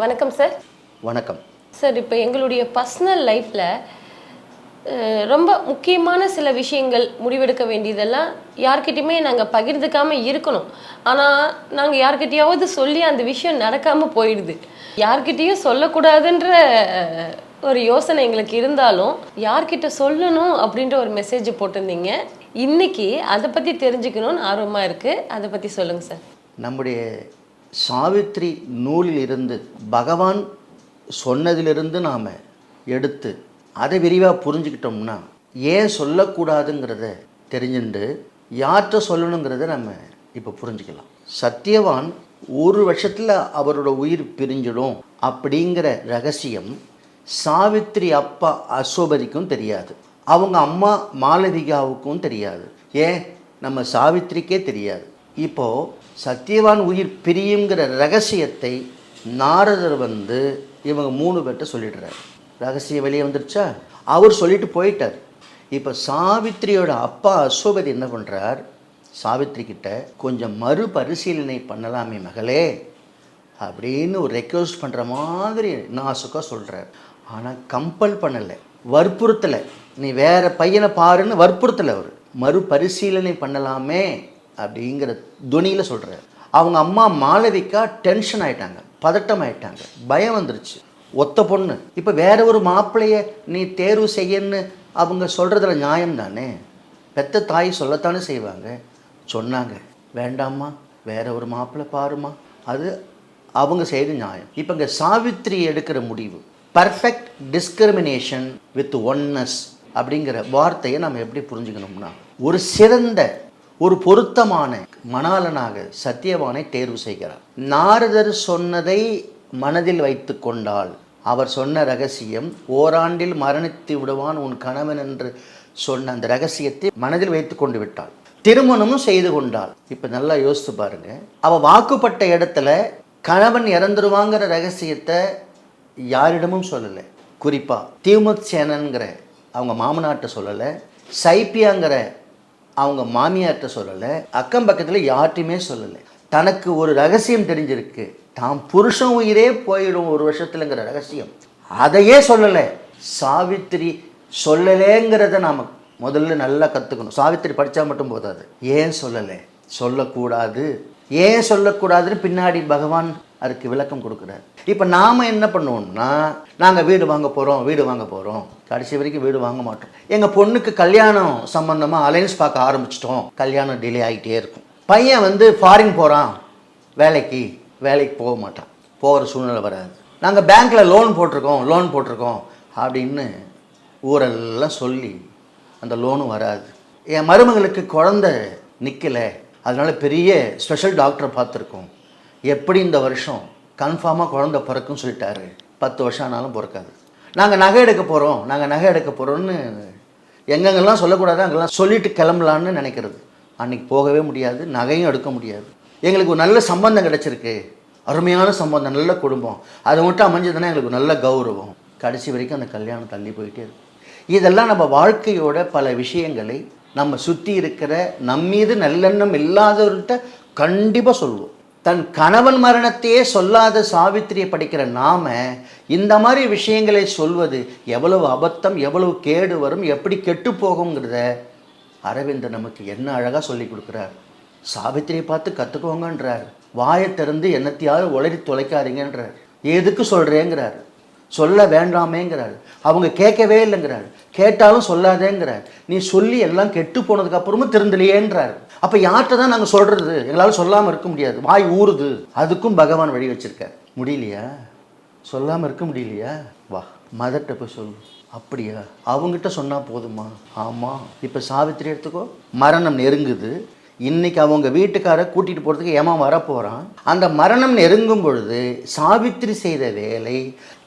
வணக்கம் சார் வணக்கம். சார் இப்போ எங்களுடைய பர்சனல் லைஃப்பில் ரொம்ப முக்கியமான சில விஷயங்கள் முடிவெடுக்க வேண்டியதெல்லாம் யார்கிட்டயுமே நாங்கள் பகிர்ந்துக்காமல் இருக்கணும். ஆனால் நாங்கள் யார்கிட்டயாவது சொல்லி அந்த விஷயம் நடக்காமல் போயிடுது. யார்கிட்டயும் சொல்லக்கூடாதுன்ற ஒரு யோசனை எங்களுக்கு இருந்தாலும் யார்கிட்ட சொல்லணும் அப்படின்ற ஒரு மெசேஜ் போட்டிருந்தீங்க. இன்னைக்கு அதை பற்றி தெரிஞ்சுக்கணும்னு ஆர்வமாக இருக்குது அதை பற்றி சொல்லுங்கள் சார் நம்முடைய சாவித்ரி நூலில் இருந்து பகவான் சொன்னதிலிருந்து நாம் எடுத்து அதை விரிவாக புரிஞ்சுக்கிட்டோம்னா ஏன் சொல்லக்கூடாதுங்கிறத தெரிஞ்சுட்டு யார்கிட்ட சொல்லணுங்கிறத நம்ம இப்போ புரிஞ்சுக்கலாம். சத்தியவான் ஒரு வருஷத்தில் அவரோட உயிர் பிரிஞ்சிடும் அப்படிங்கிற ரகசியம் சாவித்ரி அப்பா அசோபதிக்கும் தெரியாது. அவங்க அம்மா மாலவிகாவுக்கும் தெரியாது. ஏன்? நம்ம சாவித்ரிக்கே தெரியாது. இப்போ சத்தியவான் உயிர் பிரியுங்கிற ரகசியத்தை நாரதர் வந்து இவங்க மூணு பேர்கிட்ட சொல்லிடுறார். ரகசியம் வெளியே வந்துருச்சா? அவர் சொல்லிட்டு போயிட்டார். இப்போ சாவித்திரியோட அப்பா அசோபதி என்ன பண்ணுறார் சாவித்ரி கிட்ட கொஞ்சம் மறுபரிசீலனை பண்ணலாமே மகளே அப்படின்னு ஒரு ரெக்வஸ்ட் பண்ணுற மாதிரி நாசுக்காக சொல்கிறார் ஆனால் கம்பல் பண்ணலை. வற்புறுத்தலை. நீ வேற பையனை பாருன்னு வற்புறுத்தலை அவர். மறுபரிசீலனை பண்ணலாமே. அப்படிங்கிற துணியில் சொல்கிறார் அவங்க அம்மா மாளவிக்கா டென்ஷன் ஆயிட்டாங்க பதட்டம் ஆயிட்டாங்க பயம் வந்துருச்சு. ஒத்த பொண்ணு. இப்போ வேற ஒரு மாப்பிள்ளைய நீ தேர்வு செய்யன்னு அவங்க சொல்கிறதுல நியாயம் தானே? பெத்த தாய் சொல்லத்தானே செய்வாங்க. சொன்னாங்க வேண்டாம்மா வேற ஒரு மாப்பிள்ளை பாருமா அது அவங்க செய்கிற நியாயம். இப்போ இங்கே சாவித்ரி எடுக்கிற முடிவு. பர்ஃபெக்ட் டிஸ்கிரிமினேஷன் வித் ஒன்னஸ் அப்படிங்கிற வார்த்தையை நம்ம எப்படி புரிஞ்சுக்கணும்னா ஒரு சிறந்த ஒரு பொருத்தமான மணாளனாக சத்தியவானை தேர்வு செய்கிறார். நாரதர் சொன்னதை மனதில் வைத்து கொண்டால் அவர் சொன்ன ரகசியம் ஓராண்டில் மரணித்து விடுவான் உன் கணவன் என்று சொன்ன அந்த ரகசியத்தை மனதில் வைத்து கொண்டு விட்டாள். திருமணமும் செய்து கொண்டாள். இப்போ நல்லா யோசித்து பாருங்க. அவ வாக்குப்பட்ட இடத்துல கணவன் இறந்துருவாங்கிற ரகசியத்தை யாரிடமும் சொல்லலை. குறிப்பாக திமுத் சேனன்கிற அவங்க மாமனார்ட்ட சொல்லலை. சைப்பியாங்கிற அவங்க மாமியார்கிட்ட சொல்லலை அக்கம் பக்கத்தில் யார்ட்டையுமே சொல்லலை. தனக்கு ஒரு ரகசியம் தெரிஞ்சிருக்கு. தாம் புருஷன் உயிரே போயிடும் ஒரு வருஷத்துலங்கிற ரகசியம். அதையே சொல்லலை. சாவித்திரி சொல்லலேங்கிறத நாம் முதல்ல நல்லா கற்றுக்கணும் சாவித்திரி படித்தா மட்டும் போதாது. ஏன் சொல்லலை? சொல்லக்கூடாது. ஏன் சொல்லக்கூடாதுன்னு பின்னாடி பகவான் அதுக்கு விளக்கம் கொடுக்குறாரு. இப்போ நாம் என்ன பண்ணுவோம்னா நாங்கள் வீடு வாங்க போகிறோம் வீடு வாங்க போகிறோம் கடைசி வரைக்கும் வீடு வாங்க மாட்டோம். எங்கள் பொண்ணுக்கு கல்யாணம் சம்மந்தமாக அலைன்ஸ் பார்க்க ஆரம்பிச்சிட்டோம். கல்யாணம் டிலே ஆகிட்டே இருக்கும். பையன் வந்து ஃபாரின் போகிறான் வேலைக்கு வேலைக்கு போக மாட்டான். போகிற சூழ்நிலை வராது. நாங்கள் பேங்க்கில் லோன் போட்டிருக்கோம் லோன் போட்டிருக்கோம் அப்படின்னு ஊரெல்லாம் சொல்லி அந்த லோனும் வராது. என் மருமகளுக்கு குழந்தை நிற்கலை அதனால் பெரிய ஸ்பெஷல் டாக்டரை பார்த்துருக்கோம். எப்படி இந்த வருஷம் கன்ஃபார்மாக குழந்த பிறக்குன்னு சொல்லிட்டாரு. பத்து வருஷம் ஆனாலும் பிறக்காது. நாங்கள் நகை எடுக்க போகிறோம் நாங்கள் நகை எடுக்க போகிறோம்னு எங்கெங்கெல்லாம் சொல்லக்கூடாது அங்கெல்லாம் சொல்லிட்டு கிளம்பலான்னு நினைக்கிறது. அன்னைக்கு போகவே முடியாது. நகையும் எடுக்க முடியாது. எங்களுக்கு ஒரு நல்ல சம்பந்தம் கிடச்சிருக்கு. அருமையான சம்பந்தம் நல்ல குடும்பம். அது மட்டும் அமைஞ்சதுன்னா எங்களுக்கு நல்ல கௌரவம். கடைசி வரைக்கும் அந்த கல்யாணம் தள்ளி போயிட்டே இருக்கும் இதெல்லாம் நம்ம வாழ்க்கையோட பல விஷயங்களை நம்ம சுற்றி இருக்கிற நம்மீது நல்லெண்ணம் இல்லாதவர்கிட்ட கண்டிப்பாக சொல்லுவோம். தன் கணவன் மரணத்தையே சொல்லாத சாவித்திரியை படிக்கிற நாம இந்த மாதிரி விஷயங்களை சொல்வது எவ்வளவு அபத்தம் எவ்வளவு கேடு வரும் எப்படி கெட்டு போகுங்கிறத அரவிந்தர் நமக்கு என்ன அழகாக சொல்லி கொடுக்குறார். சாவித்திரியை பார்த்து கற்றுக்கோங்கன்றார் வாயை திறந்து என்னத்தையாவது உளறி தொலைக்காதீங்கன்றார். எதுக்கு சொல்கிறேங்கிறார் சொல்ல வேண்டாமேங்கிறார். அவங்க கேட்கவே இல்லைங்கிறாரு. கேட்டாலும் சொல்லாதேங்கிறார். நீ சொல்லி எல்லாம் கெட்டு போனதுக்கு அப்புறமும் திருந்தலையேன்றார் அப்போ யார்கிட்ட தான் நாங்கள் சொல்கிறது எங்களால் சொல்லாமல் இருக்க முடியாது. வாய் ஊறுது. அதுக்கும் பகவான் வழி வச்சிருக்கார். முடியலையா? சொல்லாமல் இருக்க முடியலையா? வா மதர்கிட்ட போய் சொல்லு. அப்படியா? அவங்ககிட்ட சொன்னால் போதுமா? ஆமாம் இப்போ சாவித்திரி எடுத்துக்கோ. மரணம் நெருங்குது. இன்னைக்கு அவங்க வீட்டுக்கார கூட்டிகிட்டு போகிறதுக்கு ஏமா வரப்போகிறான் அந்த மரணம் நெருங்கும் பொழுது சாவித்திரி செய்த வேலை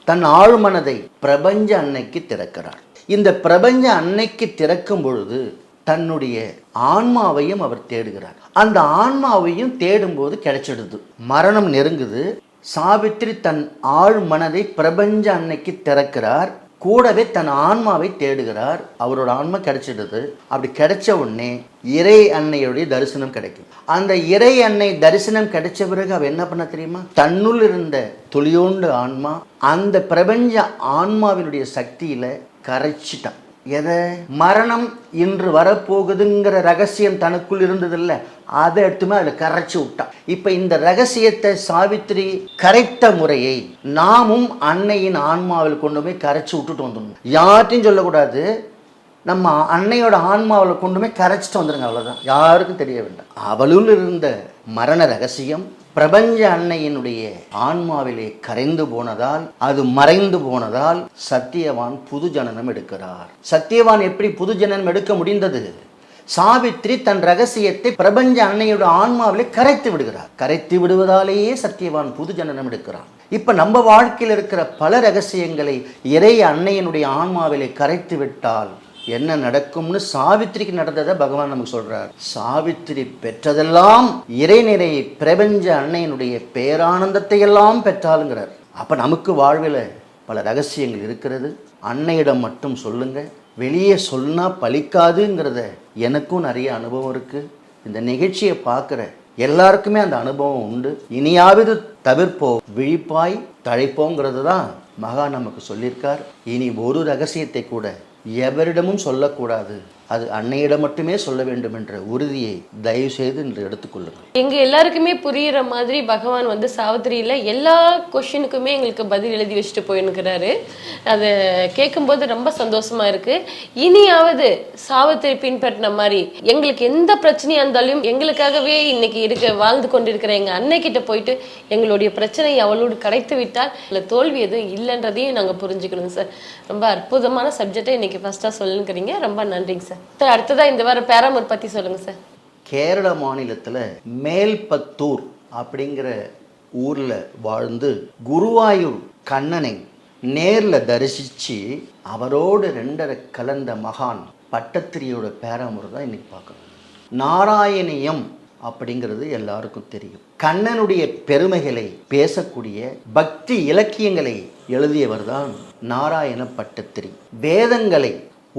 தன் ஆழ்மனதை பிரபஞ்ச அன்னைக்கு திறக்கிறார். இந்த பிரபஞ்ச அன்னைக்கு திறக்கும் பொழுது தன்னுடைய ஆன்மாவையும் அவர் தேடுகிறார். அந்த ஆன்மாவையும் தேடும்போது கிடைச்சிடுது. மரணம் நெருங்குது. சாவித்திரி தன் ஆழ் மனதை பிரபஞ்ச அன்னைக்கு திறக்கிறார். கூடவே தன் ஆன்மாவை தேடுகிறார். அவரோட ஆன்மா கிடைச்சிடுது. அப்படி கிடைச்ச உடனே இறை அன்னையுடைய தரிசனம் கிடைக்கும். அந்த இறை அன்னை தரிசனம் கிடைச்ச பிறகு அவ என்ன பண்ண தெரியுமா? தன்னுள் இருந்த துளியோண்டு ஆன்மா அந்த பிரபஞ்ச ஆன்மாவினுடைய சக்தியில கரைச்சிட்டான். எதை? மரணம் இன்று வரப்போகுதுங்கிற ரகசியம் தனக்குள் இருந்ததில்ல. அதை எடுத்துமே அதில் கரைச்சி விட்டான். இப்போ இந்த ரகசியத்தை சாவித்திரி கரைத்த முறையை நாமும் அன்னையின் ஆன்மாவில் கொண்டு போய் கரைச்சி விட்டுட்டு வந்துடணும். யார்ட்டையும் சொல்லக்கூடாது. நம்ம அன்னையோட ஆன்மாவில் கொண்டுமே கரைச்சிட்டு வந்துடுங்க அவ்வளோதான் யாருக்கும் தெரிய வேண்டாம் அவளுள் இருந்த மரண ரகசியம் பிரபஞ்ச அன்னையினுடைய ஆன்மாவிலே கரைந்து போனதால் அது மறைந்து போனதால் சத்தியவான் புது ஜனனம் எடுக்கிறார். சத்தியவான் எப்படி புது ஜனனம் எடுக்க முடிந்தது? சாவித்ரி தன் ரகசியத்தை பிரபஞ்ச அன்னையோட ஆன்மாவிலே கரைத்து விடுகிறார். கரைத்து விடுவதாலேயே சத்தியவான் புது ஜனனம் எடுக்கிறான். இப்ப நம்ம வாழ்க்கையில் இருக்கிற பல ரகசியங்களை இறை அன்னையினுடைய ஆன்மாவிலே கரைத்து விட்டால் என்ன நடக்கும்னு சாவித்திரிக்கு நடந்ததை பகவான் நமக்கு சொல்றார். சாவித்திரி பெற்றதெல்லாம் இறைநிறை பிரபஞ்ச அன்னையினுடைய பேரானந்தத்தை எல்லாம் பெற்றாளுங்கிறார். அப்ப நமக்கு வாழ்வில் பல ரகசியங்கள் இருக்கிறது. அன்னையிடம் மட்டும் சொல்லுங்க. வெளியே சொன்னா பலிக்காதுங்கிறத எனக்கும் நிறைய அனுபவம் இருக்கு. இந்த நிகழ்ச்சியை பார்க்குற எல்லாருக்குமே அந்த அனுபவம் உண்டு. இனியாவது தவிர்ப்போ விழிப்பாய் தழைப்போங்கிறது தான் மகா நமக்கு சொல்லியிருக்கார். இனி ஒரு ரகசியத்தை கூட எவரிடமும் சொல்லக்கூடாது. அது அன்னையிடம் மட்டுமே சொல்ல வேண்டும் என்ற உறுதியை தயவு செய்து இன்று எடுத்துக்கொள்ளுங்கள். எங்க எல்லாருக்குமே புரியுற மாதிரி பகவான் வந்து சாவித்திரியில எல்லா கொஷினுக்குமே எங்களுக்கு பதில் எழுதி வச்சுட்டு போயிருக்கிறாரு. அதை கேட்கும்போது ரொம்ப சந்தோஷமா இருக்கு. இனியாவது சாவித்திரி பின்பற்றின மாதிரி எங்களுக்கு எந்த பிரச்சனையா இருந்தாலும் எங்களுக்காகவே இன்னைக்கு இருக்க வாழ்ந்து கொண்டிருக்கிற எங்க அன்னை கிட்ட போயிட்டு எங்களுடைய பிரச்சனையை அவளோடு கடைத்து விட்டால் இதுல தோல்வி எதுவும் இல்லைன்றதையும் நாங்க புரிஞ்சுக்கணும் சார். ரொம்ப அற்புதமான சப்ஜெக்டை இன்னைக்கு ஃபர்ஸ்டா சொல்லுங்கிறீங்க. ரொம்ப நன்றிங்க சார். சார் அடுத்ததா இந்த வாரம் பேராமூர் பத்தி சொல்லுங்க சார். கேரள மாநிலத்தில் மேல்பத்தூர் அப்படிங்கிற ஊரில் வாழ்ந்து குருவாயூர் கண்ணனை நேரில் தரிசித்து அவரோடு ரெண்டரை கலந்த மகான் பட்டத்திரியோட பேராமுறை தான் இன்னைக்கு பார்க்கணும். நாராயணியம் அப்படிங்கிறது எல்லாருக்கும் தெரியும். கண்ணனுடைய பெருமைகளை பேசக்கூடிய பக்தி இலக்கியங்களை எழுதியவர் தான் நாராயண பட்டத்திரி. வேதங்களை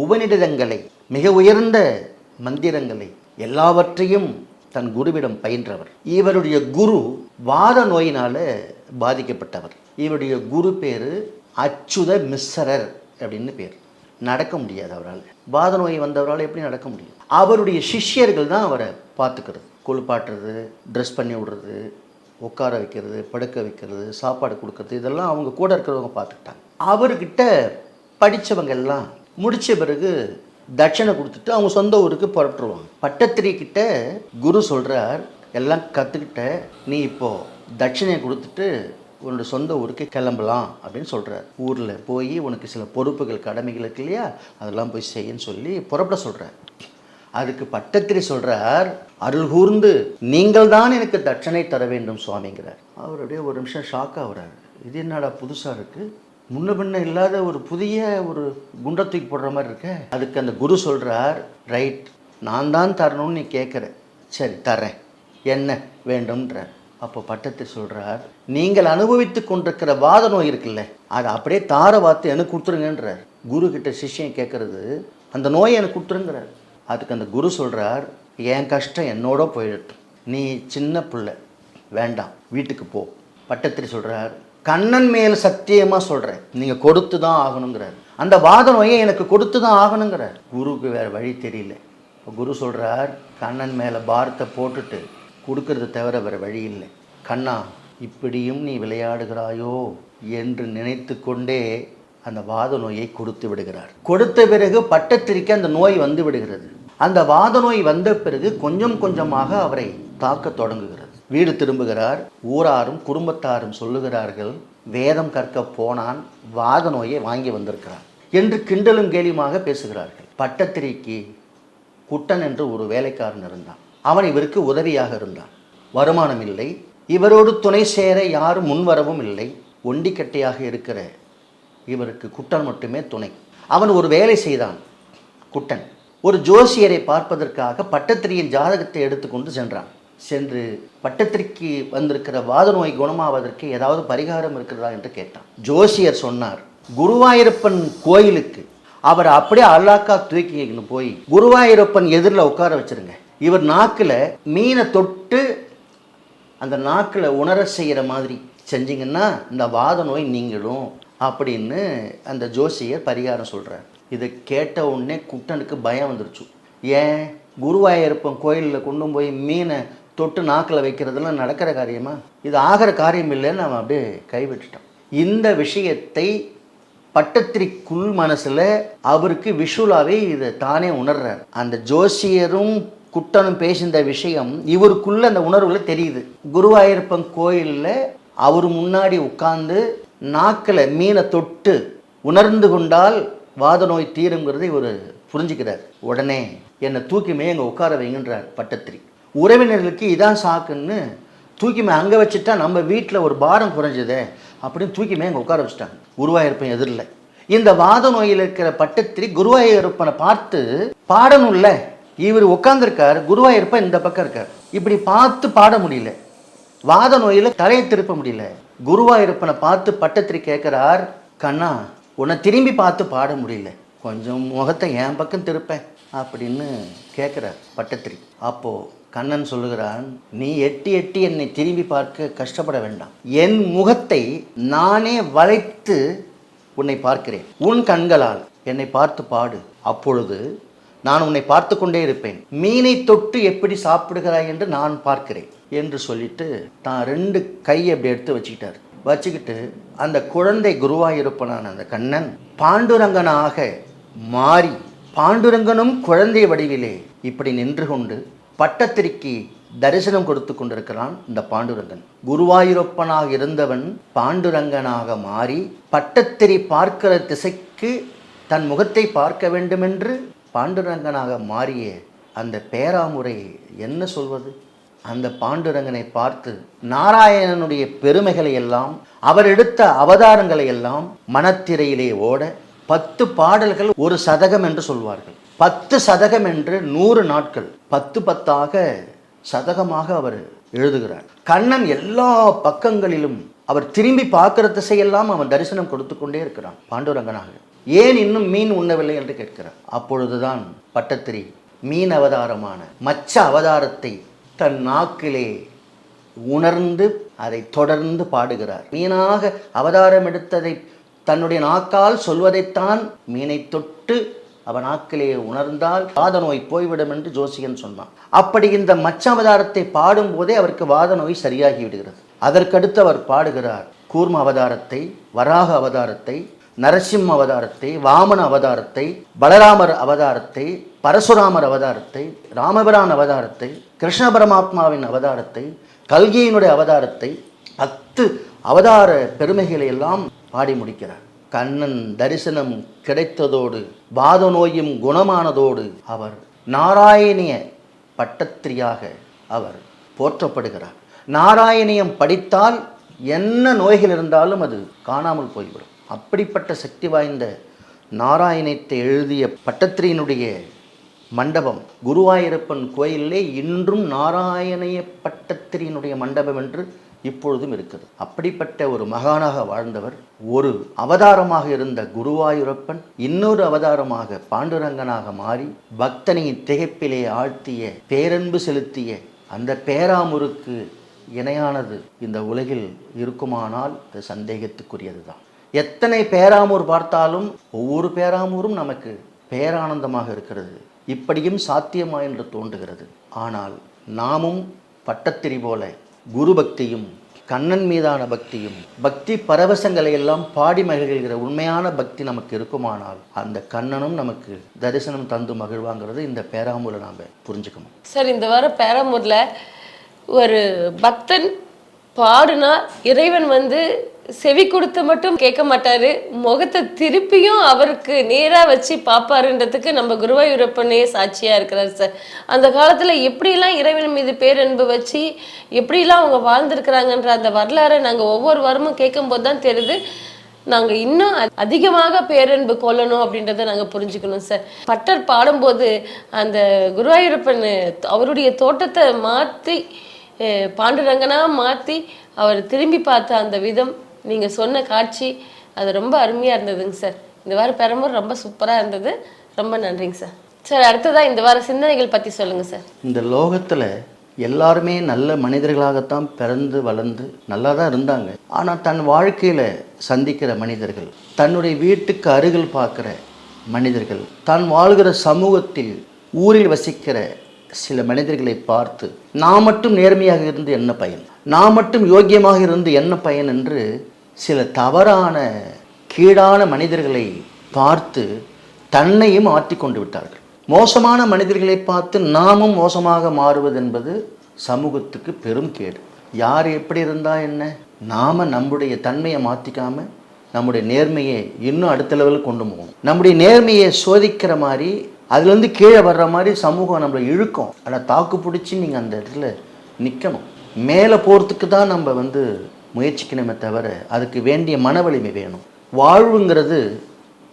உபநிடதங்களை மிக உயர்ந்த மந்திரங்களை எல்லாவற்றையும் தன் குருவிடம் பயின்றவர். இவருடைய குரு வாத நோயினால பாதிக்கப்பட்டவர். இவருடைய குரு பேரு அச்சுத மிஸ்ரர் அப்படின்னு பேர். நடக்க முடியாது அவரால். வாத நோய் வந்தவரால் எப்படி நடக்க முடியும்? அவருடைய சிஷ்யர்கள் தான் அவரை பார்த்துக்கிறது. குளிப்பாட்டுறது ட்ரெஸ் பண்ணி விடுறது உட்கார வைக்கிறது படுக்க வைக்கிறது சாப்பாடு கொடுக்கறது இதெல்லாம் அவங்க கூட இருக்கிறவங்க பார்த்துக்கிட்டாங்க. அவர்கிட்ட படித்தவங்க எல்லாம் முடித்த பிறகு தட்சணை கொடுத்துட்டு அவங்க சொந்த ஊருக்கு புறப்பட்டுருவாங்க. பட்டத்திரி கிட்ட குரு சொல்கிறார் எல்லாம் கற்றுக்கிட்ட நீ இப்போது தட்சிணையை கொடுத்துட்டு உன்னோட சொந்த ஊருக்கு கிளம்பலாம் அப்படின்னு சொல்கிறார் ஊரில் போய் உனக்கு சில பொறுப்புகள் கடமைகள் இருக்கு இல்லையா? அதெல்லாம் போய் செய்யன்னு சொல்லி புறப்பட சொல்கிறார் அதுக்கு பட்டத்திரி சொல்கிறார் அருள் கூர்ந்து நீங்கள் தான் எனக்கு தட்சணை தர வேண்டும் சுவாமிங்கிறார். அவருடைய ஒரு நிமிஷம் ஷாக் ஆகுறாரு இது என்னடா புதுசாக இருக்குது முன்ன பின்ன இல்லாத ஒரு புதிய ஒரு குண்டை தூக்கி போடுற மாதிரி இருக்க. அதுக்கு அந்த குரு சொல்கிறார் ரைட் நான் தான் தரணும்னு நீ கேட்குற சரி தரேன் என்ன வேண்டும்ன்ற. அப்போ பட்டத்தை சொல்கிறார் நீங்கள் அனுபவித்து கொண்டிருக்கிற வாத நோய் இருக்குல்ல அதை அப்படியே தார வார்த்தை எனக்கு கொடுத்துருங்கன்றார். குரு கிட்ட சிஷ்யம் கேட்குறது அந்த நோயை எனக்கு கொடுத்துருங்கிறார். அதுக்கு அந்த குரு சொல்கிறார் என் கஷ்டம் என்னோட போயிடட்டும். நீ சின்ன பிள்ளை வேண்டாம் வீட்டுக்கு போ. பட்டத்திரி சொல்கிறார் கண்ணன் மேல் சத்தியமாக சொல்கிறேன் நீங்கள் கொடுத்து தான் ஆகணுங்கிறார். அந்த வாத நோயை எனக்கு கொடுத்து தான் ஆகணுங்கிறார்? குருக்கு வேறு வழி தெரியல. இப்போ குரு சொல்கிறார் கண்ணன் மேலே பாரத்தை போட்டுட்டு கொடுக்கறத தவிர வேறு வழி இல்லை. கண்ணா இப்படியும் நீ விளையாடுகிறாயோ என்று நினைத்து கொண்டே அந்த வாத நோயை கொடுத்து விடுகிறார். கொடுத்த பிறகு பட்டத்திரிக்கு அந்த நோய் வந்து விடுகிறது. அந்த வாத நோய் வந்த பிறகு கொஞ்சம் கொஞ்சமாக அவரை தாக்க தொடங்குகிறது. வீடு திரும்புகிறார் ஊராரும் குடும்பத்தாரும் சொல்லுகிறார்கள் வேதம் கற்க போனான் வாத நோயை வாங்கி வந்திருக்கிறான் என்று கிண்டலும் கேலியுமாக பேசுகிறார்கள். பட்டத்திரிக்கு குட்டன் என்று ஒரு வேலைக்காரன் இருந்தான். அவன் இவருக்கு உதவியாக இருந்தான். வருமானம் இல்லை. இவரோடு துணை சேர யாரும் முன்வரவும் இல்லை. ஒண்டிக்கட்டையாக இருக்கிற இவருக்கு குட்டன் மட்டுமே துணை. அவன் ஒரு வேலை செய்தான். குட்டன். ஒரு ஜோசியரை பார்ப்பதற்காக பட்டத்திரியின் ஜாதகத்தை எடுத்துக்கொண்டு சென்றான். சென்று பட்டத்திற்கு வந்திருக்கிற வாத நோய் குணமாவதற்கு ஏதாவது பரிகாரம் இருக்கிறதா என்று கேட்டான். ஜோசியர் சொன்னார் குருவாயூரப்பன் கோயிலுக்கு. அவர் அப்படியே அல்லாக்கா தூக்கின்னு போய் குருவாயூரப்பன் எதிரில் உட்கார வச்சிருங்க. இவர் நாக்கில் மீனை தொட்டு அந்த நாக்கில் உணர செய்கிற மாதிரி செஞ்சீங்கன்னா இந்த வாத நோய் நீங்களும் அப்படின்னு அந்த ஜோசியர் பரிகாரம் சொல்கிறார் இதை கேட்ட உடனே குட்டனுக்கு பயம் வந்துருச்சு. ஏன்? குருவாயூரப்பன் கோயிலில் கொண்டு போய் மீனை தொட்டு நாக்கில் வைக்கிறதெல்லாம் நடக்கிற காரியமா? இது ஆகிற காரியம் இல்லைன்னு நம்ம அப்படியே கைவிட்டுட்டோம். இந்த விஷயத்தை பட்டத்திரிக்குள் மனசில் அவருக்கு விஷுவலாகவே இதை தானே உணர்றார். அந்த ஜோசியரும் குட்டனும் பேசின விஷயம் இவருக்குள்ள அந்த உணர்வுல தெரியுது. குருவாயூரப்பன் கோயிலில் அவர் முன்னாடி உட்கார்ந்து நாக்கில் மீனை தொட்டு உணர்ந்து கொண்டால் வாத நோய் தீருங்கிறதை இவர் புரிஞ்சுக்கிறார். உடனே என்னை தூக்கிமே அங்கே உட்கார வைங்கன்றார் பட்டத்திரி. உறவினர்களுக்கு இதான் சாக்குன்னு தூக்கிமே அங்கே வச்சுட்டா நம்ம வீட்டில் ஒரு பாரம் குறைஞ்சதே அப்படின்னு தூக்கிமே அங்கே உட்கார வச்சுட்டாங்க. குருவாயூரப்பன் எதிரில். இந்த வாத நோயில் இருக்கிற பட்டத்திரி குருவாயிருப்பனை பார்த்து பாடணும்ல இவர் உட்காந்துருக்கார் குருவாயூரப்பன் இந்த பக்கம் இருக்கார். இப்படி பார்த்து பாட முடியல. வாத நோயில் தலையை திருப்ப முடியல. குருவாயிருப்பனை பார்த்து பட்டத்திரி கேட்குறார் கண்ணா உன்னை திரும்பி பார்த்து பாட முடியல. கொஞ்சம் முகத்தை என் பக்கம் திருப்பேன். அப்படின்னு கேட்குறார் பட்டத்திரி. அப்போது கண்ணன் சொல்லுகிறான் நீ எட்டி எட்டி என்னை திரும்பி பார்க்க கஷ்டப்பட வேண்டாம். என் முகத்தை நானே வளைத்து உன்னை பார்க்கிறேன். உன் கண்களால் என்னை பார்த்து பாடு. அப்பொழுது நான் உன்னை பார்த்து கொண்டே இருப்பேன். மீனை தொட்டு எப்படி சாப்பிடுகிறாய் என்று நான் பார்க்கிறேன். என்று சொல்லிட்டு தான் ரெண்டு கையை அப்படி எடுத்து வச்சுக்கிட்டார். வச்சுக்கிட்டு அந்த குழந்தை குருவாயிருப்பனான அந்த கண்ணன் பாண்டுரங்கனாக மாறி பாண்டுரங்கனும் குழந்தை வடிவிலே இப்படி நின்று கொண்டு பட்டத்திரிக்கு தரிசனம் கொடுத்து கொண்டிருக்கிறான் இந்த பாண்டுரங்கன். குருவாயூரப்பனாக இருந்தவன் பாண்டுரங்கனாக மாறி பட்டத்திரி பார்க்கிற திசைக்கு தன் முகத்தை பார்க்க வேண்டுமென்று பாண்டுரங்கனாக மாறிய அந்த பேராமுறை என்ன சொல்வது? அந்த பாண்டுரங்கனை பார்த்து நாராயணனுடைய பெருமைகளை எல்லாம் அவர் எடுத்த அவதாரங்களை எல்லாம் மனத்திரையிலே ஓட பத்து பாடல்கள் ஒரு சதகம் என்று சொல்வார்கள். பத்து சதகம் என்று நூறு நாட்கள். பத்து பத்தாக சதகமாக அவர் எழுதுகிறார். கண்ணன் எல்லா பக்கங்களிலும் அவர் திரும்பி பார்க்கிற திசையெல்லாம் அவன் தரிசனம் கொடுத்து கொண்டே இருக்கிறான் பாண்டுரங்கனாக. ஏன் இன்னும் மீன் உண்ணவில்லை என்று கேட்கிறார். அப்பொழுதுதான் பட்டத்திரி மீன் அவதாரமான மச்ச அவதாரத்தை தன் நாக்கிலே உணர்ந்து அதை தொடர்ந்து பாடுகிறார். மீனாக அவதாரம் எடுத்ததை தன்னுடைய நாக்கால் சொல்வதைத்தான் மீனை தொட்டு அவன் நாக்கிலே உணர்ந்தால் வாத நோய் போய்விடும் என்று ஜோசியன் சொன்னான். அப்படி இந்த மச்ச அவதாரத்தை பாடும்போதே அவருக்கு வாத நோய் சரியாகி விடுகிறது. அதற்கடுத்து அவர் பாடுகிறார் கூர்ம அவதாரத்தை வராக அவதாரத்தை நரசிம்ம அவதாரத்தை வாமன அவதாரத்தை பலராமர் அவதாரத்தை பரசுராமர் அவதாரத்தை ராமபிரான் அவதாரத்தை கிருஷ்ண பரமாத்மாவின் அவதாரத்தை கல்கியினுடைய அவதாரத்தை பத்து அவதார பெருமைகளை எல்லாம் பாடி முடிக்கிறார். கண்ணன் தரிசனம் கிடைத்ததோடு வாத நோயும் குணமானதோடு அவர் நாராயணிய பட்டத்திரியாக அவர் போற்றப்படுகிறார். நாராயணியம் படித்தால் என்ன நோய்கள் இருந்தாலும் அது காணாமல் போய்விடும். அப்படிப்பட்ட சக்தி வாய்ந்த நாராயணத்தை எழுதிய பட்டத்திரியினுடைய மண்டபம் குருவாயூரப்பன் கோயிலே இன்றும் நாராயணிய பட்டத்திரியினுடைய மண்டபம் என்று இப்பொழுதும் இருக்குது. அப்படிப்பட்ட ஒரு மகானாக வாழ்ந்தவர் ஒரு அவதாரமாக இருந்த குருவாயூரப்பன் இன்னொரு அவதாரமாக பாண்டுரங்கனாக மாறி பக்தனை திகைப்பிலே ஆழ்த்திய பேரன்பு செலுத்திய அந்த பேராமுருக்கு இணையானது இந்த உலகில் இருக்குமானால் அது சந்தேகத்துக்குரியதுதான். எத்தனை பேராமூர் பார்த்தாலும் ஒவ்வொரு பேராமூரும் நமக்கு பேரானந்தமாக இருக்கிறது. இப்படியும் சாத்தியமா என்று தோன்றுகிறது. ஆனால் நாமும் பட்டத்திரி போல குரு பக்தியும் கண்ணன் மீதான பக்தியும் பக்தி பரவசங்களை எல்லாம் பாடி மகிழ்கிற உண்மையான பக்தி நமக்கு இருக்குமானால் அந்த கண்ணனும் நமக்கு தரிசனம் தந்து மகிழ்வாங்கிறது இந்த பேராமூரை நாம் புரிஞ்சுக்கணும். சார் இந்த வாரம் பேரமூர்ல ஒரு பக்தன் பாடுனா இறைவன் வந்து செவி கொடுத்து மட்டும் கேட்க மாட்டாரு. முகத்தை திருப்பியும் அவருக்கு நேரா வச்சு பாப்பாருன்றதுக்கு நம்ம குருவாயூரப்பனே சாட்சியா இருக்கிறார் சார். அந்த காலத்துல எப்படிலாம் இறைவன் மீது பேரன்பு வச்சு எப்படிலாம் அவங்க வாழ்ந்திருக்கிறாங்கன்ற அந்த வரலாறை நாங்க ஒவ்வொரு வாரமும் கேட்கும்போது தான் தெரியுது. நாங்க இன்னும் அ- அதிகமாக பேரன்பு கொள்ளணும் அப்படின்றத நாங்க புரிஞ்சுக்கணும் சார். பட்டர் பாடும்போது அந்த குருவாயூரப்பன் அவருடைய தோட்டத்தை மாத்தி அஹ், பாண்டுரங்கனா மாத்தி அவர் திரும்பி பார்த்த அந்த விதம் நீங்கள் சொன்ன காட்சி அது ரொம்ப அருமையாக இருந்ததுங்க சார். இந்த வாரம் பெரம்பூர் ரொம்ப சூப்பராக இருந்தது. ரொம்ப நன்றிங்க சார். சார் அடுத்ததாக இந்த வார சிந்தனைகள் பற்றி சொல்லுங்கள் சார். இந்த லோகத்தில் எல்லாருமே நல்ல மனிதர்களாகத்தான் பிறந்து வளர்ந்து நல்லா தான் இருந்தாங்க. ஆனால் தன் வாழ்க்கையில் சந்திக்கிற மனிதர்கள் தன்னுடைய வீட்டுக்கு அருகில் பார்க்குற மனிதர்கள் தான் வாழ்கிற சமூகத்தில் ஊரில் வசிக்கிற சில மனிதர்களை பார்த்து நான் மட்டும் நேர்மையாக இருந்து என்ன பயன்? நான் மட்டும் யோக்கியமாக இருந்து என்ன பயன்? என்று சில தவறான கீழான மனிதர்களை பார்த்து தன்னையும் ஆற்றி கொண்டு விட்டார்கள். மோசமான மனிதர்களை பார்த்து நாமும் மோசமாக மாறுவது என்பது சமூகத்துக்கு பெரும் கேடு. யார் எப்படி இருந்தா என்ன? நாம நம்முடைய தன்மையை மாற்றிக்காம நம்முடைய நேர்மையை இன்னும் அடுத்த லெவலுக்கு கொண்டு போகணும். நம்முடைய நேர்மையை சோதிக்கிற மாதிரி அதுலேருந்து கீழே வர்ற மாதிரி சமூகம் நம்மளை இழுக்கும். ஆனால் தாக்கு பிடிச்சி நீங்கள் அந்த இடத்துல நிற்கணும் மேலே போகிறதுக்கு தான் நம்ம வந்து முயற்சிக்கணுமே தவிர அதுக்கு வேண்டிய மன வலிமை வேணும். வாழ்வுங்கிறது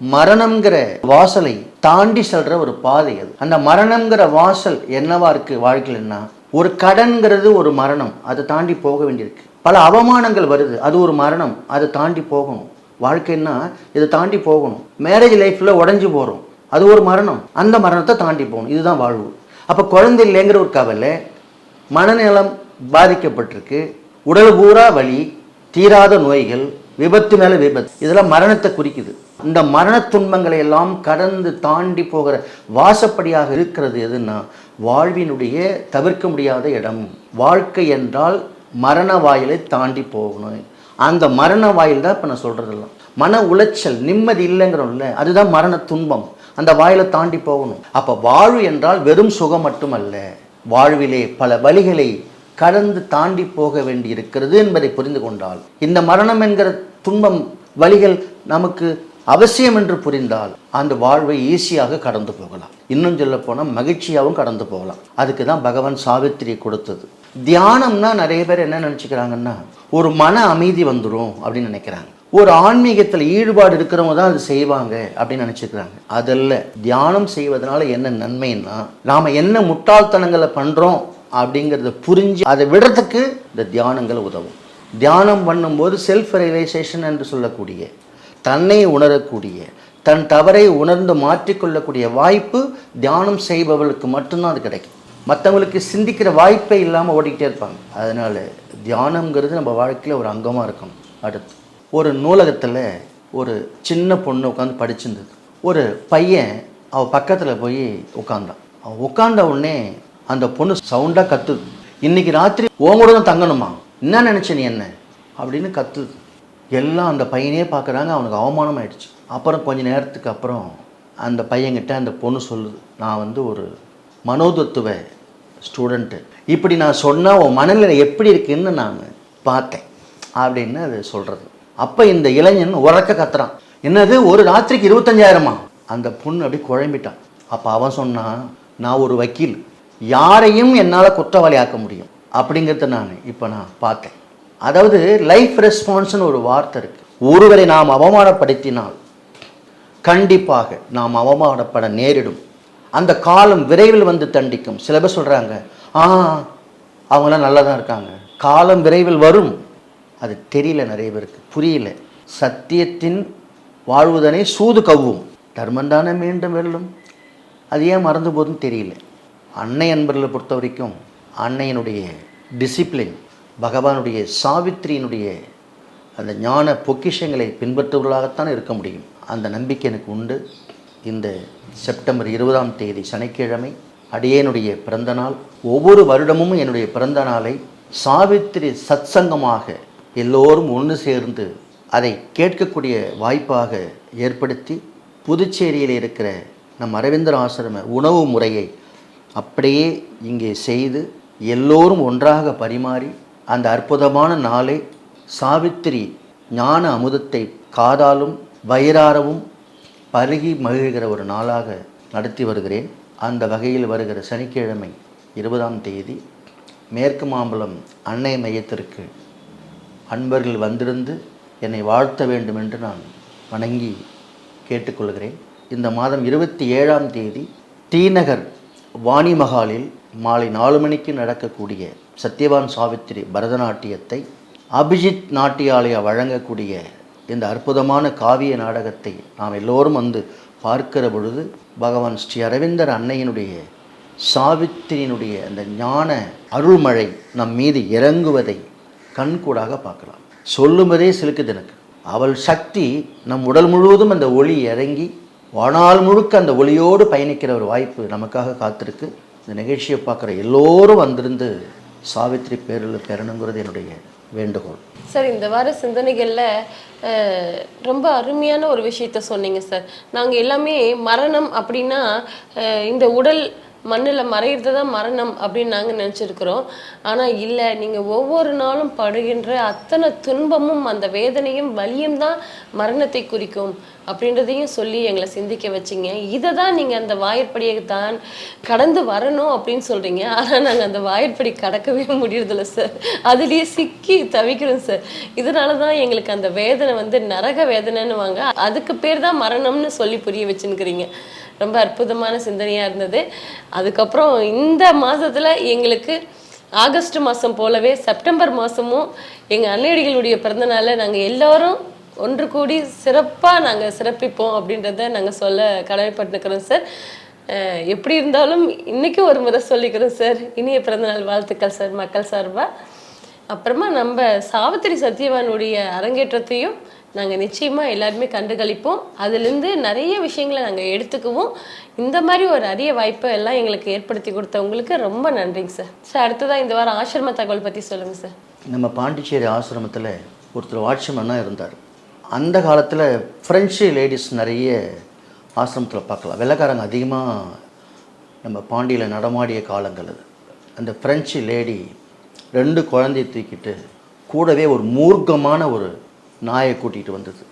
மரணம்ங்கிற வாசலை தாண்டி செல்ற ஒரு பாதை அது. அந்த மரணம்ங்கிற வாசல் என்னவா இருக்கு வாழ்க்கையில்னா ஒரு கடன்கிறது ஒரு மரணம் அதை தாண்டி போக வேண்டியிருக்கு. பல அவமானங்கள் வருது அது ஒரு மரணம் அதை தாண்டி போகணும். வாழ்க்கைன்னா இதை தாண்டி போகணும். மேரேஜ் லைஃப்பில் உடஞ்சி போகிறோம் அது ஒரு மரணம். அந்த மரணத்தை தாண்டி போகணும் இதுதான் வாழ்வு. அப்போ குழந்தை இல்லைங்கிற ஒரு கவலை மனநலம் பாதிக்கப்பட்டிருக்கு. உடல் பூரா வலி தீராத நோய்கள் விபத்து மேல விபத்து இதெல்லாம் மரணத்தை குறிக்குது. இந்த மரண துன்பங்களை எல்லாம் கடந்து தாண்டி போகிற வாசப்படியாக இருக்கிறது எதுன்னா வாழ்வினுடைய தவிர்க்க முடியாத இடம். வாழ்க்கை என்றால் மரண வாயிலை தாண்டி போகணும். அந்த மரண வாயில் தான் இப்போ நான் சொல்கிறதெல்லாம் மன உளைச்சல் நிம்மதி இல்லைங்கிறோம்ல அதுதான் மரண துன்பம். அந்த வாயிலை தாண்டி போகணும். அப்போ வாழ்வு என்றால் வெறும் சுகம் மட்டுமல்ல. வாழ்விலே பல வழிகளை கடந்து தாண்டி போக வேண்டி இருக்கிறது என்பதை புரிந்து கொண்டால் இந்த மரணம் என்கிற துன்பம் வழிகள் நமக்கு அவசியம் என்று புரிந்தால் அந்த வாழ்வை ஈஸியாக கடந்து போகலாம். இன்னும் சொல்ல போனால் மகிழ்ச்சியாகவும் கடந்து போகலாம். அதுக்கு தான் பகவான் சாவித்திரி கொடுத்தது. தியானம்னா நிறைய பேர் என்ன நினச்சிக்கிறாங்கன்னா ஒரு மன அமைதி வந்துடும் அப்படின்னு நினைக்கிறாங்க. ஒரு ஆன்மீகத்தில் ஈடுபாடு இருக்கிறவங்க தான் அது செய்வாங்க அப்படின்னு நினச்சிக்கிறாங்க. அதல்ல தியானம் செய்வதனால என்ன நன்மைன்னா நாம் என்ன முட்டாள்தனங்களை பண்ணுறோம் அப்படிங்கிறத புரிஞ்சு அதை விடுறதுக்கு இந்த தியானங்கள் உதவும். தியானம் பண்ணும்போது செல்ஃப் ரியலைசேஷன் என்று சொல்லக்கூடிய தன்னை உணரக்கூடிய தன் தவறை உணர்ந்து மாற்றிக்கொள்ளக்கூடிய வாய்ப்பு தியானம் செய்பவர்களுக்கு மட்டும்தான் அது கிடைக்கும். மற்றவங்களுக்கு சிந்திக்கிற வாய்ப்பே இல்லாமல் ஓடிக்கிட்டே இருப்பாங்க. அதனால் தியானங்கிறது நம்ம வாழ்க்கையில் ஒரு அங்கமாக இருக்கணும். அடுத்து ஒரு நூலகத்தில் ஒரு சின்ன பொண்ணு உட்காந்து படிச்சிருந்தது ஒரு பையன் அவள் பக்கத்தில் போய் உட்காந்தான் அவன் உட்காந்த உடனே அந்த பொண்ணு சவுண்டாக கத்துது. இன்னைக்கு ராத்திரி உன் கூட தான் தங்கணுமா? என்ன நினச்ச நீ என்ன? அப்படின்னு கத்துது. எல்லாம் அந்த பையனே பார்க்குறாங்க அவனுக்கு அவமானம் ஆயிடுச்சு அப்புறம் கொஞ்ச நேரத்துக்கு அப்புறம் அந்த பையன்கிட்ட அந்த பொண்ணு சொல்லுது. நான் வந்து ஒரு மனோதத்துவ ஸ்டூடெண்ட்டு இப்படி நான் சொன்னால் உன் மனநிலை எப்படி இருக்குன்னு நான் பார்த்தேன். அப்படின்னு அது சொல்கிறது அப்போ இந்த இளைஞன் உறக்க கத்துறான். என்னது ஒரு ராத்திரிக்கு இருபத்தஞ்சாயிரமா? அந்த பொண்ணு அப்படி குழம்பிட்டான் அப்போ அவன் சொன்னான் நான் ஒரு வக்கீல். யாரையும் என்னால் குற்றவாளி ஆக்க முடியும். அப்படிங்கிறத நான் இப்போ நான் பார்த்தேன். அதாவது லைஃப் ரெஸ்பான்ஸ்னு ஒரு வார்த்தை இருக்குது ஒருவரை நாம் அவமானப்படுத்தினால் கண்டிப்பாக நாம் அவமானப்பட நேரிடும். அந்த காலம் விரைவில் வந்து தண்டிக்கும். சில பேர் சொல்கிறாங்க ஆ அவங்களாம் நல்லா தான் இருக்காங்க. காலம் விரைவில் வரும். அது தெரியல நிறைய பேருக்கு. புரியல. சத்தியத்தின் வாழ்வுதனை சூது கவ்வும். தர்மந்தானே மீண்டும் வெல்லும். அது ஏன் மறந்து போதுன்னு தெரியல. அன்னை அன்பர்களை பொறுத்த வரைக்கும் அன்னையினுடைய டிசிப்ளின் பகவானுடைய சாவித்திரியினுடைய அந்த ஞான பொக்கிஷங்களை பின்பற்றுவர்களாகத்தான் இருக்க முடியும். அந்த நம்பிக்கை எனக்கு உண்டு. இந்த செப்டம்பர் இருபதாம் தேதி சனிக்கிழமை அடியேனுடைய பிறந்த நாள் ஒவ்வொரு வருடமும் என்னுடைய பிறந்த நாளை சாவித்திரி சத்சங்கமாக எல்லோரும் ஒன்று சேர்ந்து அதை கேட்கக்கூடிய வாய்ப்பாக ஏற்படுத்தி புதுச்சேரியில் இருக்கிற நம் அரவிந்தர் ஆசிரம உணவு முறையை அப்படியே இங்கே செய்து எல்லோரும் ஒன்றாக பரிமாறி அந்த அற்புதமான நாளை சாவித்திரி ஞான அமுதத்தை காதாலும் வயிறாரவும் பருகி மகிழ்கிற ஒரு நாளாக நடத்தி வருகிறேன். அந்த வகையில் வருகிற சனிக்கிழமை இருபதாம் தேதி மேற்கு மாம்பலம் அன்னை மையத்திற்கு அன்பர்கள் வந்திருந்து என்னை வாழ்த்த வேண்டும் என்று நான் வணங்கி கேட்டுக்கொள்கிறேன். இந்த மாதம் இருபத்தி ஏழாம் தேதி தீநகர் வாணி மகாலில் மாலை நாலு மணிக்கு நடக்கக்கூடிய சத்யவான் சாவித்திரி பரதநாட்டியத்தை அபிஜித் நாட்டியாலயா வழங்கக்கூடிய இந்த அற்புதமான காவிய நாடகத்தை நாம் எல்லோரும் வந்து பார்க்கிற பொழுது பகவான் ஸ்ரீ அரவிந்தர் அன்னையினுடைய சாவித்திரியினுடைய அந்த ஞான அருள்மழை நம் மீது இறங்குவதை கண்கூடாக பார்க்கலாம். சொல்லும்போதே சிலுக்குது எனக்கு அவள் சக்தி நம் உடல் முழுவதும் அந்த ஒளி இறங்கி வாழ்நாள் முழுக்க அந்த ஒளியோடு பயணிக்கிற ஒரு வாய்ப்பு நமக்காக காத்திருக்கு. இந்த நிகழ்ச்சியை பார்க்குற எல்லோரும் வந்திருந்து சாவித்திரி பேரில் பெறணுங்கிறது என்னுடைய வேண்டுகோள். சார் இந்த வார சிந்தனைகளில் ரொம்ப அருமையான ஒரு விஷயத்த சொன்னீங்க சார். நாங்கள் எல்லாமே மரணம் அப்படின்னா இந்த உடல் மண்ணில் மறையிறது தான் மரணம் அப்படின்னு நாங்கள் நினச்சிருக்கிறோம். ஆனால் இல்லை நீங்கள் ஒவ்வொரு நாளும் படுகின்ற அத்தனை துன்பமும் அந்த வேதனையும் வலியும் தான் மரணத்தை குறிக்கும் அப்படின்றதையும் சொல்லி எங்களை சிந்திக்க வச்சிங்க. இதை தான் நீங்கள் அந்த வாயிற்படியை தான் கடந்து வரணும் அப்படின்னு சொல்கிறீங்க ஆனால் நாங்கள் அந்த வாயிற்படி கடக்கவே முடியறதில்ல சார் அதுலேயே சிக்கி தவிக்கிறோம் சார் இதனால தான் எங்களுக்கு அந்த வேதனை வந்து நரக வேதனைன்னு வாங்க அதுக்கு பேர் தான் மரணம்னு சொல்லி புரிய வச்சுன்னுக்கிறீங்க. ரொம்ப அற்புதமான சிந்தனையாக இருந்தது. அதுக்கப்புறம் இந்த மாதத்தில் எங்களுக்கு ஆகஸ்ட் மாதம் போலவே செப்டம்பர் மாதமும் எங்கள் அன்னையடிகளுடைய பிறந்தநாளை நாங்கள் எல்லாரும் ஒன்று கூடி சிறப்பாக நாங்கள் சிறப்பிப்போம் அப்படின்றத நாங்கள் சொல்ல கடமைப்பட்டுக்கிறோம் சார். எப்படி இருந்தாலும் இன்றைக்கும் ஒரு முறை சொல்லிக்கிறோம் சார். இனிய பிறந்தநாள் வாழ்த்துக்கள் சார் மக்கள் சார்பாக அப்புறமா நம்ம சாவித்திரி சத்யவானுடைய அரங்கேற்றத்தையும் நாங்கள் நிச்சயமாக எல்லாருமே கண்டுகளிப்போம். அதுலேருந்து நிறைய விஷயங்களை நாங்கள் எடுத்துக்குவோம். இந்த மாதிரி ஒரு அரிய வாய்ப்பை எல்லாம் எங்களுக்கு ஏற்படுத்தி கொடுத்தவங்களுக்கு ரொம்ப நன்றிங்க சார். சார் அடுத்ததாக இந்த வாரம் ஆசிரம தகவல் பற்றி சொல்லுங்கள் சார். நம்ம பாண்டிச்சேரி ஆசிரமத்தில் ஒருத்தர் வாட்ச்மேனாக இருந்தார். அந்த காலத்தில் ஃப்ரெஞ்சு லேடிஸ் நிறைய ஆசிரமத்தில் பார்க்கலாம். வெள்ளைக்காரங்க அதிகமாக நம்ம பாண்டியில் நடமாடிய காலங்கள் அது. அந்த ஃப்ரெஞ்சு லேடி ரெண்டு குழந்தைய தூக்கிட்டு கூடவே ஒரு மூர்க்கமான ஒரு நாயை கூட்டிகிட்டு வந்தது.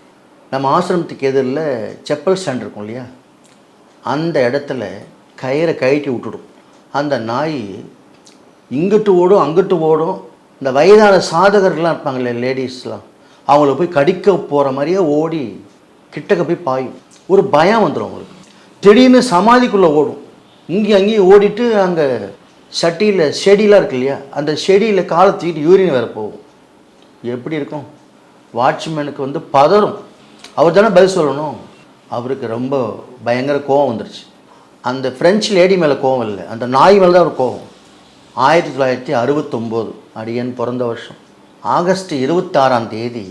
நம்ம ஆசிரமத்துக்கு எதிரில் செப்பல் ஸ்டாண்ட் இருக்கும் இல்லையா? அந்த இடத்துல கயிறை கழட்டி விட்டுடும். அந்த நாய் இங்கிட்டு ஓடும் அங்கிட்டு ஓடும். இந்த வயதான சாதகர்கள்லாம் இருப்பாங்களே லேடிஸ்லாம். அவங்கள போய் கடிக்க போகிற மாதிரியே ஓடி கிட்டக்க போய் பாயும். ஒரு பயம் வந்துடும் அவங்களுக்கு. திடீர்னு சமாதிக்குள்ளே ஓடும். இங்கேயும் அங்கேயும் ஓடிட்டு அங்கே சட்டியில் செடியெலாம் இருக்கு இல்லையா? அந்த செடியில் காலை தூக்கிட்டு யூரின் வேறு போகும். எப்படி இருக்கும்? வாட்ச்மேனுக்கு வந்து பதறும். அவர் தானே பதில் சொல்லணும்? அவருக்கு ரொம்ப பயங்கர கோவம் வந்துருச்சு. அந்த ஃப்ரெஞ்சு லேடி மேலே கோவம் இல்லை. அந்த நாய் மேலே தான் ஒரு கோவம். ஆயிரத்தி தொள்ளாயிரத்தி அறுபத்தொம்போது அடியன் பிறந்த வருஷம். ஆகஸ்ட் இருபத்தாறாம் தேதி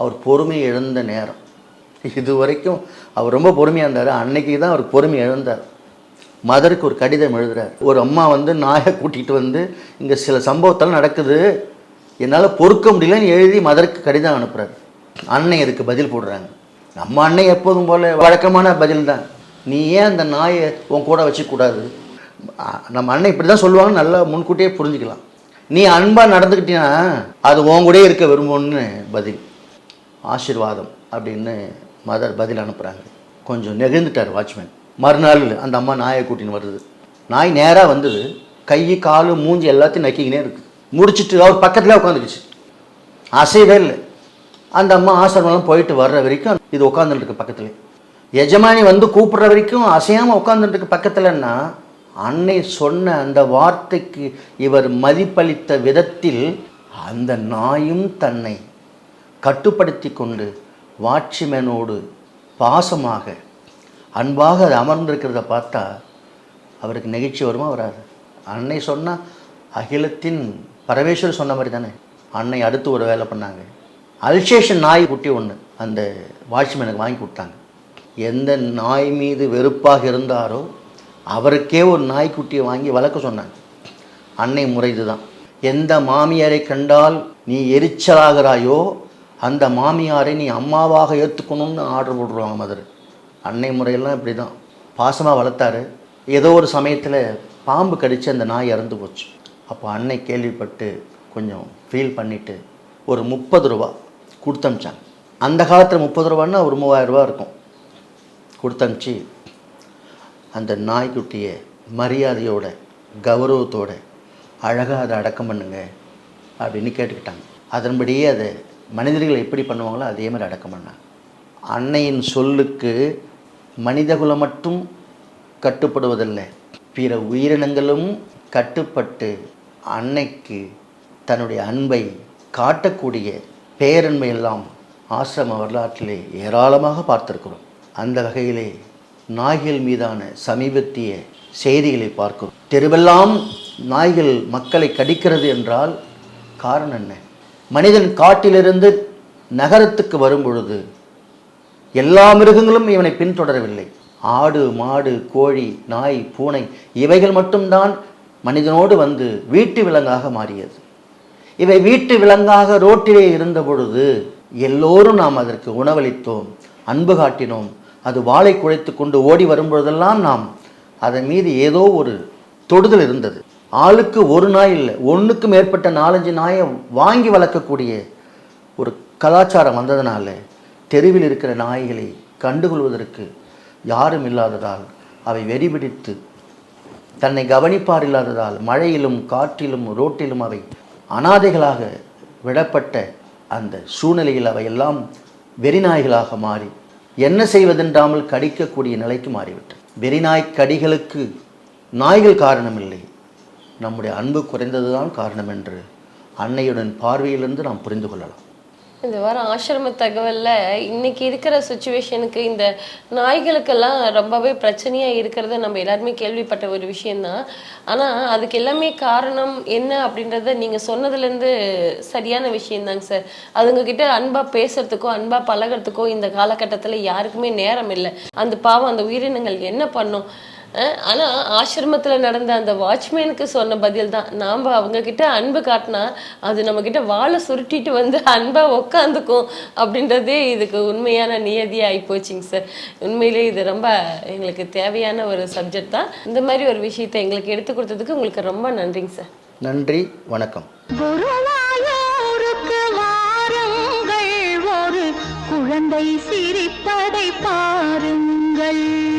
அவர் பொறுமை இழந்த நேரம். இது வரைக்கும் அவர் ரொம்ப பொறுமையாக இருந்தார். அன்னைக்கு தான் அவர் பொறுமை இழந்தார். மதருக்கு ஒரு கடிதம் எழுதுகிறார் ஒரு அம்மா வந்து நாயை கூட்டிகிட்டு வந்து இங்கே சில சம்பவத்தெல்லாம் நடக்குது. என்னால் பொறுக்க முடியலன்னு எழுதி மதருக்கு கடிதம் அனுப்புகிறார் அன்னை அதுக்கு பதில் போடுறாங்க? நம்ம அன்னை எப்போதும் போல வழக்கமான பதில் தான் நீ ஏன் அந்த நாயை உன் கூட வச்சுக்கூடாது நம்ம அண்ணன் இப்படி தான் சொல்லுவாங்க நல்லா முன்கூட்டியே புரிஞ்சுக்கலாம். நீ அன்பாக நடந்துக்கிட்டீங்கன்னா அது உன் கூடயே இருக்க விரும்பும்னு பதில். ஆசீர்வாதம் அப்படின்னு மதர் பதில் அனுப்புகிறாங்க கொஞ்சம் நெகிழ்ந்துட்டார் வாட்ச்மேன். மறுநாள் அந்த அம்மா நாயை கூட்டின்னு வருது. நாய் நேராக வந்தது. கை காலு மூஞ்சி எல்லாத்தையும் நக்கிக்கினே இருக்குது. முடிச்சுட்டு அவர் பக்கத்தில் உட்காந்துக்குச்சு. அசையவே இல்லை. அந்த அம்மா ஆசிரமம் போயிட்டு வர்ற வரைக்கும் இது உட்காந்துட்டு இருக்கு பக்கத்துல. எஜமானி வந்து கூப்பிடுற வரைக்கும் அசையாமல் உட்காந்துட்டு இருக்கு பக்கத்துலன்னா அன்னை சொன்ன அந்த வார்த்தைக்கு இவர் மதிப்பளித்த விதத்தில் அந்த நாயும் தன்னை கட்டுப்படுத்தி கொண்டு வாட்சிமேனோடு பாசமாக அன்பாக அது அமர்ந்திருக்கிறத பார்த்தா அவருக்கு நெகிழ்ச்சி வருமா வராது. அன்னை சொன்னால் அகிலத்தின் பரமேஸ்வர் சொன்ன மாதிரி தானே? அன்னை அடுத்து ஒரு வேலை பண்ணாங்க. அல்சேஷன் நாய் குட்டி ஒன்று அந்த வாட்ச்மேனுக்கு வாங்கி கொடுத்தாங்க. எந்த நாய் மீது வெறுப்பாக இருந்தாரோ அவருக்கே ஒரு நாய்க்குட்டியை வாங்கி வளர்க்க சொன்னாங்க. அன்னை முறை இதுதான் எந்த மாமியாரை கண்டால் நீ எரிச்சலாகிறாயோ அந்த மாமியாரை நீ அம்மாவாக ஏற்றுக்கணும்னு ஆர்டர் போட்டுருவாங்க மதுரை. அன்னை முறையெல்லாம் இப்படி தான் பாசமாக வளர்த்தாரு. ஏதோ ஒரு சமயத்தில் பாம்பு கடித்து அந்த நாய் இறந்து போச்சு. அப்போ அன்னை கேள்விப்பட்டு கொஞ்சம் ஃபீல் பண்ணிவிட்டு ஒரு முப்பது ரூபா கொடுத்தமிச்சாங்க. அந்த காலத்தில் முப்பது ரூபான்னா ஒரு மூவாயிரம் ரூபா இருக்கும். கொடுத்தமிச்சு அந்த நாய்க்குட்டியை மரியாதையோட கௌரவத்தோட அழகாக அதை அடக்கம் பண்ணுங்க அப்படின்னு கேட்டுக்கிட்டாங்க. அதன்படியே அதை மனிதர்கள் எப்படி பண்ணுவாங்களோ அதே மாதிரி அடக்கம் பண்ணாங்க. அன்னையின் சொல்லுக்கு மனிதகுலம் மட்டும் கட்டுப்படுவதில்லை பிற உயிரினங்களும் கட்டுப்பட்டு அன்னைக்கு தன்னுடைய அன்பை காட்டக்கூடிய பேரன்மை எல்லாம் ஆசிரம வரலாற்றிலே ஏராளமாக பார்த்திருக்கிறோம். அந்த வகையிலே நாய்கள் மீதான சமீபத்திய செய்திகளை பார்க்கிறோம். தெருவெல்லாம் நாய்கள் மக்களை கடிக்கிறது என்றால் காரணம் என்ன? மனிதன் காட்டிலிருந்து நகரத்துக்கு வரும் பொழுது எல்லா மிருகங்களும் இவனை பின்தொடரவில்லை. ஆடு மாடு கோழி நாய் பூனை இவைகள் மட்டும்தான் மனிதனோடு வந்து வீட்டு விலங்காக மாறியது. இவை வீட்டு விலங்காக ரோட்டிலே இருந்த பொழுது எல்லோரும் நாம் அதற்கு உணவளித்தோம் அன்பு காட்டினோம். அது வாளை குழைத்து கொண்டு ஓடி வரும்பொழுதெல்லாம் நாம் அதன் மீது ஏதோ ஒரு தொடுதல் இருந்தது. ஆளுக்கு ஒரு நாய் இல்லை ஒன்றுக்கு மேற்பட்ட நாலஞ்சு நாயை வாங்கி வளர்க்கக்கூடிய ஒரு கலாச்சாரம் வந்ததுனால தெருவில் இருக்கிற நாய்களை கண்டுகொள்வதற்கு யாரும் இல்லாததால் அவை வெறிபிடித்து தன்னை கவனிப்பார் இல்லாததால் மழையிலும் காற்றிலும் ரோட்டிலும் அவை அனாதைகளாக விடப்பட்ட அந்த சூழ்நிலையில் அவையெல்லாம் வெறிநாய்களாக மாறி என்ன செய்வதென்றாமல் கடிக்கக்கூடிய நிலைக்கு மாறிவிட்டது வெறிநாய் கடிகளுக்கு நாய்கள் காரணமில்லை. நம்முடைய அன்பு குறைந்ததுதான் காரணம் என்று அன்னையுடன் பார்வையிலிருந்து நாம் புரிந்து கொள்ளலாம். இந்த வாரம் ஆசிரம தகவலில் இன்னைக்கு இருக்கிற சுச்சுவேஷனுக்கு இந்த நாய்களுக்கெல்லாம் ரொம்பவே பிரச்சனையாக இருக்கிறத நம்ம எல்லாருமே கேள்விப்பட்ட ஒரு விஷயம்தான். ஆனால் அதுக்கு எல்லாமே காரணம் என்ன அப்படின்றத நீங்கள் சொன்னதுலேருந்து சரியான விஷயம்தாங்க சார். அதுங்கக்கிட்ட அன்பாக பேசுறதுக்கோ அன்பாக பழகுறதுக்கோ இந்த காலகட்டத்தில் யாருக்குமே நேரம் இல்லை. அந்த பாவம் அந்த உயிரினங்கள் என்ன பண்ணும்? அஹ் ஆனா ஆசிரமத்துல நடந்த அந்த வாட்ச்மேனுக்கு சொன்ன பதில் தான் நாம அவங்க கிட்ட அன்பு காட்டினா அது நம்ம கிட்ட வாழை சுருட்டிட்டு வந்து அன்பா உக்காந்துக்கும் அப்படின்றதே இதுக்கு உண்மையான நியதியா ஆயிப்போச்சுங்க சார். உண்மையிலே இது ரொம்ப எங்களுக்கு தேவையான ஒரு சப்ஜெக்ட் தான். இந்த மாதிரி ஒரு விஷயத்தை எங்களுக்கு எடுத்து கொடுத்ததுக்கு உங்களுக்கு ரொம்ப நன்றிங்க சார். நன்றி வணக்கம். குழந்தை சிரிப்பதை பாருங்கள்.